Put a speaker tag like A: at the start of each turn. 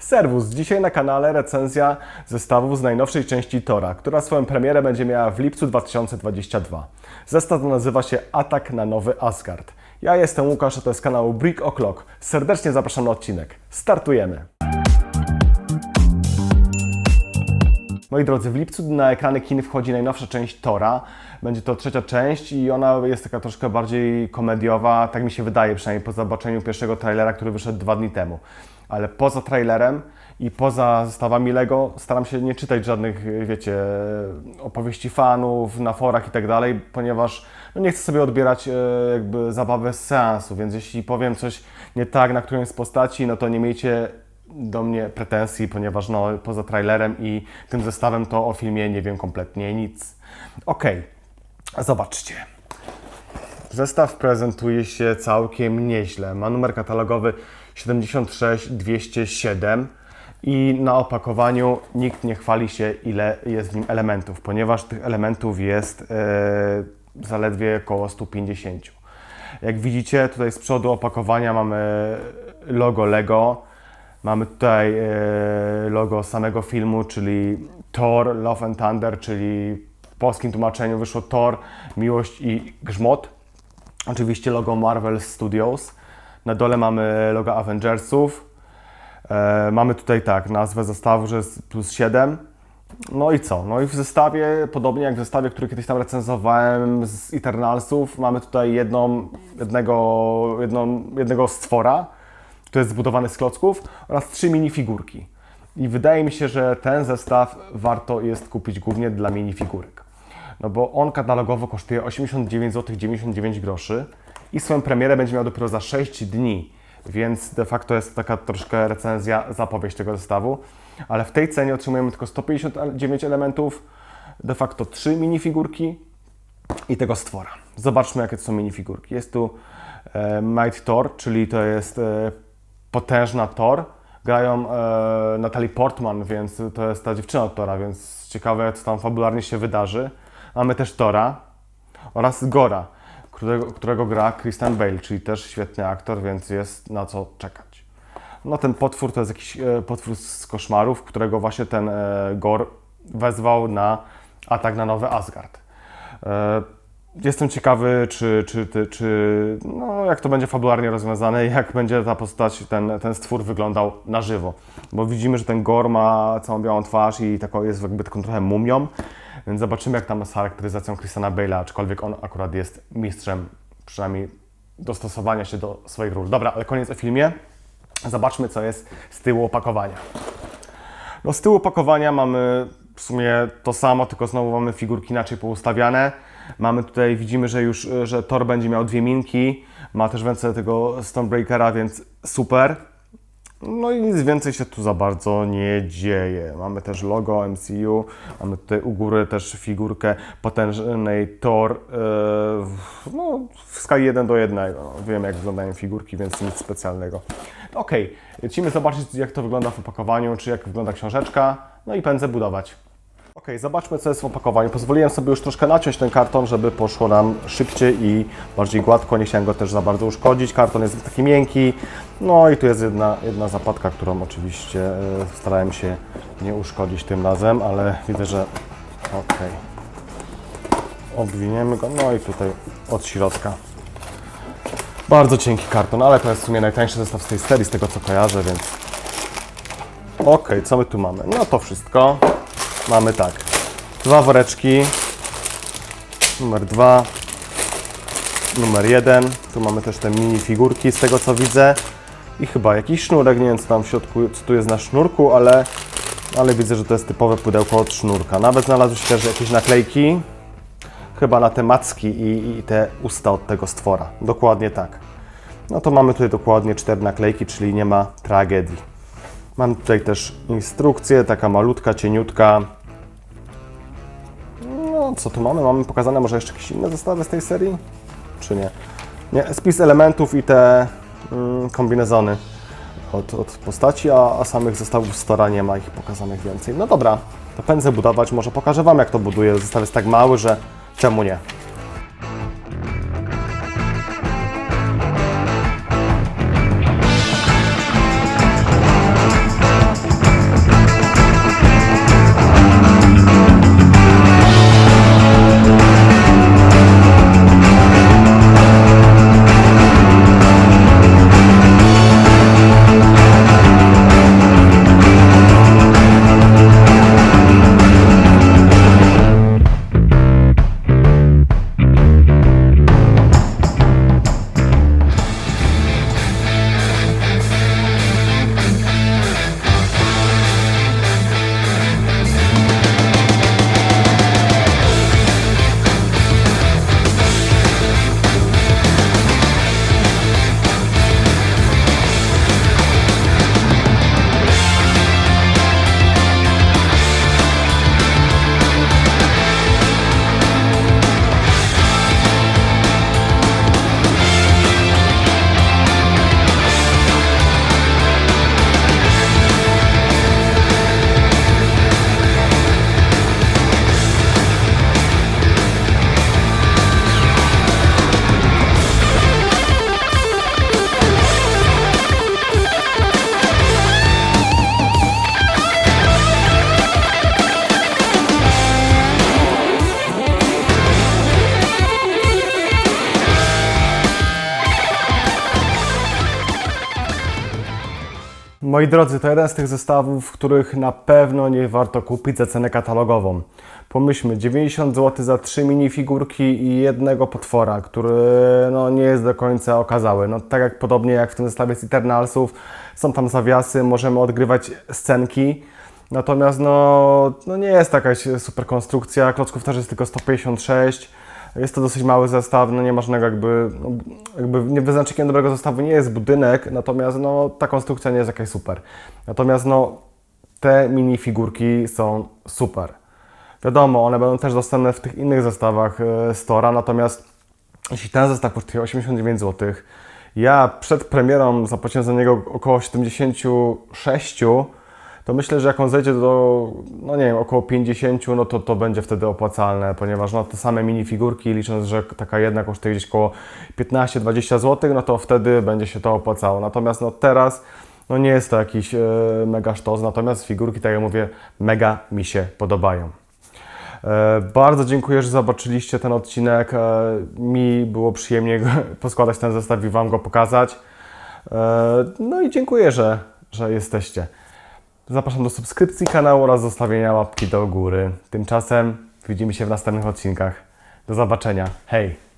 A: Serwus, dzisiaj na kanale recenzja zestawów z najnowszej części Tora, która swoją premierę będzie miała w lipcu 2022. Zestaw nazywa się Atak na Nowy Asgard. Ja jestem Łukasz, a to jest kanał Brick O'Clock. Serdecznie zapraszam na odcinek. Startujemy! Moi drodzy, w lipcu na ekrany kin wchodzi najnowsza część Tora. Będzie to trzecia część i ona jest taka troszkę bardziej komediowa, tak mi się wydaje, przynajmniej po zobaczeniu pierwszego trailera, który wyszedł dwa dni temu. Ale poza trailerem i poza zestawami Lego staram się nie czytać żadnych, wiecie, opowieści fanów na forach i tak dalej, ponieważ no nie chcę sobie odbierać e, jakby zabawy z seansu, więc jeśli powiem coś nie tak na którejś z postaci, no to nie miejcie do mnie pretensji, ponieważ no, poza trailerem i tym zestawem to o filmie nie wiem kompletnie nic. Okej, zobaczcie. Zestaw prezentuje się całkiem nieźle. Ma numer katalogowy 76207 i na opakowaniu nikt nie chwali się, ile jest w nim elementów, ponieważ tych elementów jest e, zaledwie około 150. Jak widzicie, tutaj z przodu opakowania mamy logo Lego. Mamy tutaj e, logo samego filmu, czyli Thor Love and Thunder, czyli w polskim tłumaczeniu wyszło Thor, Miłość i Grzmot. Oczywiście logo Marvel Studios. Na dole mamy logo Avengersów. E, mamy tutaj tak, nazwę zestawu, że jest plus 7. No i co? No i w zestawie, podobnie jak w zestawie, który kiedyś tam recenzowałem z Eternalsów, mamy tutaj jedną, jednego, jedną, jednego stwora, który jest zbudowany z klocków oraz trzy minifigurki. I wydaje mi się, że ten zestaw warto jest kupić głównie dla minifigurek. No bo on katalogowo kosztuje 89 zł 99 groszy i swoją premierę będzie miał dopiero za 6 dni, więc de facto jest taka troszkę recenzja, zapowiedź tego zestawu. Ale w tej cenie otrzymujemy tylko 159 elementów, de facto 3 minifigurki i tego stwora. Zobaczmy, jakie to są minifigurki. Jest tu e, Might Thor, czyli to jest e, potężna Thor. Grają e, Natalie Portman, więc to jest ta dziewczyna od Tora, więc ciekawe, co tam fabularnie się wydarzy. Mamy też Tora oraz Gora, którego, którego gra Christian Bale, czyli też świetny aktor, więc jest na co czekać. No ten potwór to jest jakiś e, potwór z koszmarów, którego właśnie ten e, Gor wezwał na atak na nowy Asgard. E, Jestem ciekawy, czy, czy, czy, czy no, jak to będzie fabularnie rozwiązane jak będzie ta postać, ten, ten stwór wyglądał na żywo. Bo widzimy, że ten Gor ma całą białą twarz i taką, jest jakby taką trochę mumią, więc zobaczymy jak tam z charakteryzacją Christiana Bale'a, aczkolwiek on akurat jest mistrzem przynajmniej dostosowania się do swoich ról. Dobra, ale koniec o filmie. Zobaczmy, co jest z tyłu opakowania. No z tyłu opakowania mamy w sumie to samo, tylko znowu mamy figurki inaczej poustawiane. Mamy tutaj, widzimy, że już, e, że Thor będzie miał dwie minki, ma też w ręce tego Stonebreakera, więc super. No i nic więcej się tu za bardzo nie dzieje. Mamy też logo MCU, mamy tutaj u góry też figurkę potężnej Thor, e, no w skali 1 do 1. No, wiem jak wyglądają figurki, więc nic specjalnego. Okej, lecimy zobaczyć jak to wygląda w opakowaniu, czy jak wygląda książeczka, no i pędzę budować. Ok, zobaczmy co jest w opakowaniu. Pozwoliłem sobie już troszkę naciąć ten karton, żeby poszło nam szybciej i bardziej gładko. Nie chciałem go też za bardzo uszkodzić. Karton jest taki miękki. No i tu jest jedna, jedna zapadka, którą oczywiście e, starałem się nie uszkodzić tym razem, ale widzę, że ok. Obwiniemy go, no i tutaj od środka. Bardzo cienki karton, ale to jest w sumie najtańszy zestaw z tej serii, z tego co kojarzę, więc Ok, co my tu mamy? No to wszystko. Mamy tak. Dwa woreczki. Numer dwa. Numer jeden. Tu mamy też te mini figurki z tego co widzę. I chyba jakiś sznurek. Nie wiem co tam w środku, co tu jest na sznurku, ale, ale widzę, że to jest typowe pudełko od sznurka. Nawet znalazły się też jakieś naklejki. Chyba na te macki i, i te usta od tego stwora. Dokładnie tak. No to mamy tutaj dokładnie cztery naklejki, czyli nie ma tragedii. Mam tutaj też instrukcję, taka malutka, cieniutka. No, co tu mamy? Mamy pokazane może jeszcze jakieś inne zestawy z tej serii? Czy nie? Nie, spis elementów i te mm, kombinezony od, od postaci, a, a samych zestawów Stora nie ma ich pokazanych więcej. No dobra, to pędzę budować, może pokażę Wam jak to buduję. Zestaw jest tak mały, że czemu nie? Moi drodzy, to jeden z tych zestawów, których na pewno nie warto kupić za cenę katalogową. Pomyślmy, 90 zł za trzy minifigurki i jednego potwora, który no, nie jest do końca okazały. No, tak jak podobnie jak w tym zestawie z Eternalsów, są tam zawiasy, możemy odgrywać scenki. Natomiast no, no nie jest to jakaś super konstrukcja, klocków też jest tylko 156. Jest to dosyć mały zestaw, no nie ma żadnego jakby, no, jakby wyznacznikiem dobrego zestawu nie jest budynek, natomiast no ta konstrukcja nie jest jakaś super. Natomiast no te minifigurki są super. Wiadomo, one będą też dostępne w tych innych zestawach e, Stora, natomiast jeśli ten zestaw kosztuje 89 zł, ja przed premierą zapłaciłem za niego około 76, to myślę, że jak on zejdzie do, no nie wiem, około 50, no to to będzie wtedy opłacalne, ponieważ no te same minifigurki, licząc, że taka jedna kosztuje gdzieś około 15-20 zł, no to wtedy będzie się to opłacało. Natomiast no teraz, no nie jest to jakiś e, mega sztos, natomiast figurki, tak jak mówię, mega mi się podobają. E, Bardzo dziękuję, że zobaczyliście ten odcinek. E, Mi było przyjemnie poskładać ten zestaw i Wam go pokazać. No i dziękuję, że, że jesteście. Zapraszam do subskrypcji kanału oraz zostawienia łapki do góry. Tymczasem widzimy się w następnych odcinkach. Do zobaczenia. Hej!